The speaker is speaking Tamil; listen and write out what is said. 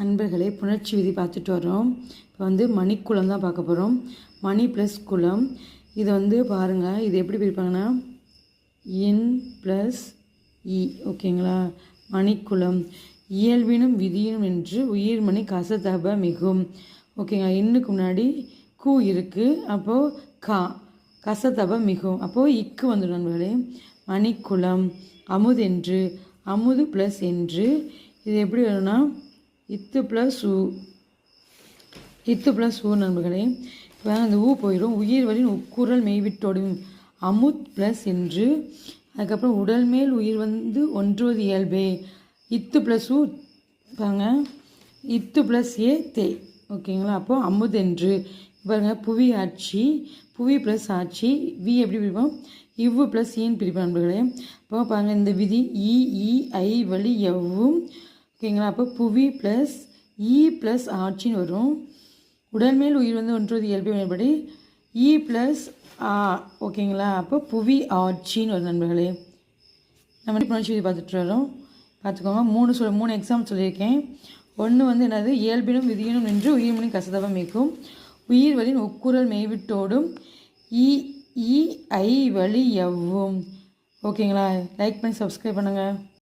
நண்பர்களே புணர்ச்சி விதி பார்த்துட்டு வரோம் இப்போ வந்து மணிக்குளம் தான் பார்க்க போகிறோம் மணி ப்ளஸ் குளம். இது வந்து பாருங்கள் இது எப்படி பிரிப்பாங்கன்னா இன் ப்ளஸ் இ ஓகேங்களா? மணிக்குளம். இயல்பினும் விதியினும் என்று உயிர்மணி கசதப மிகும். ஓகேங்களா இன்னுக்கு முன்னாடி கூ இருக்குது அப்போது கா கசதப மிகும். அப்போது இக்கு வந்துடும் நண்பர்களே. மணிக்குளம். அமுதென்று அமுது ப்ளஸ் என்று. இது எப்படி வரும்னா இத்து ப்ளஸ் ஊ இத்து ப்ளஸ் ஊ நண்பர்களே இப்போ அந்த ஊ போயிடும் உயிர் வரின் உக்குரல் மெய்விட்டோடும். அமுத் ப்ளஸ் என்று. அதுக்கப்புறம் உடல் மேல் உயிர் வந்து ஒன்றுவது இயல்பே. இத்து ப்ளஸ் ஊ பாருங்க. இத்து ப்ளஸ் ஏ தே. ஓகேங்களா அப்போது அமுத் என்று. பாருங்க புவி ஆட்சி புவி ப்ளஸ் ஆட்சி வி எப்படி பிரிப்போம்? இவ்வு ப்ளஸ் ஈன்னு பிரிப்போம் நண்பர்களே. அப்போ பாருங்கள் இந்த விதி இ இ ஐ வழி எவ்வும் ஓகேங்களா? அப்போ புவி ப்ளஸ் இ ப்ளஸ் ஆட்சின்னு வரும். உடல் மேல் உயிர் வந்து ஒன்றுவது இயல்பு மேற்படி இ ப்ளஸ் ஆ ஓகேங்களா? அப்போ புவி ஆட்சின்னு வரும் நண்பர்களே. நம்ம புணர்ச்சி பார்த்துட்டு வரோம். பார்த்துக்கோங்க. மூணு சொல் மூணு எக்ஸாம் சொல்லியிருக்கேன். ஒன்று வந்து என்னது? இயல்பினும் விதியினும் நின்று உயிர்மணி கசதவம் மீக்கும் உயிர் வழியின் உக்குரல் மெய்விட்டோடும் இ இ ஐ வழி எவ்வும். ஓகேங்களா? லைக் பண்ணி சப்ஸ்கிரைப் பண்ணுங்கள்